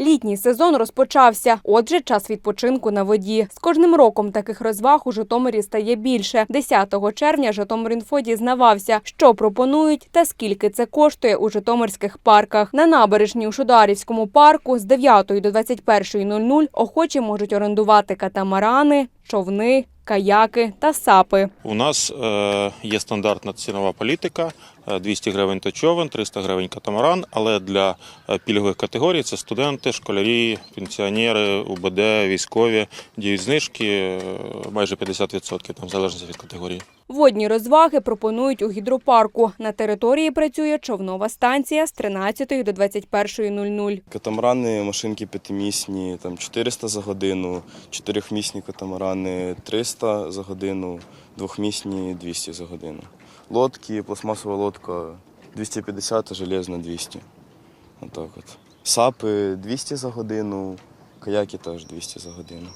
Літній сезон розпочався. Отже, час відпочинку на воді. З кожним роком таких розваг у Житомирі стає більше. 10 червня Житомирінфо дізнавався, що пропонують та скільки це коштує у житомирських парках. На набережній у Шударівському парку з 9 до 21.00 охочі можуть орендувати катамарани, човни, каяки та сапи. У нас е, є стандартна цінова політика: е, 200 гривень то човен, 300 гривень катамаран. Але для е, пільгових категорій це студенти, школярі, пенсіонери, УБД, військові діють знижки е, майже 50%, там в залежності від категорії. Водні розваги пропонують у гідропарку. На території працює човнова станція з 13 до 21.00. Катамарани, машинки п'ятимісні, там 400 за годину, чотирьохмісні катамарани 300 за годину, двохмісні 200 за годину. Лодки, пластмасова лодка 250, а железна 200. Отак от. Сапи 200 за годину, каяки теж 200 за годину.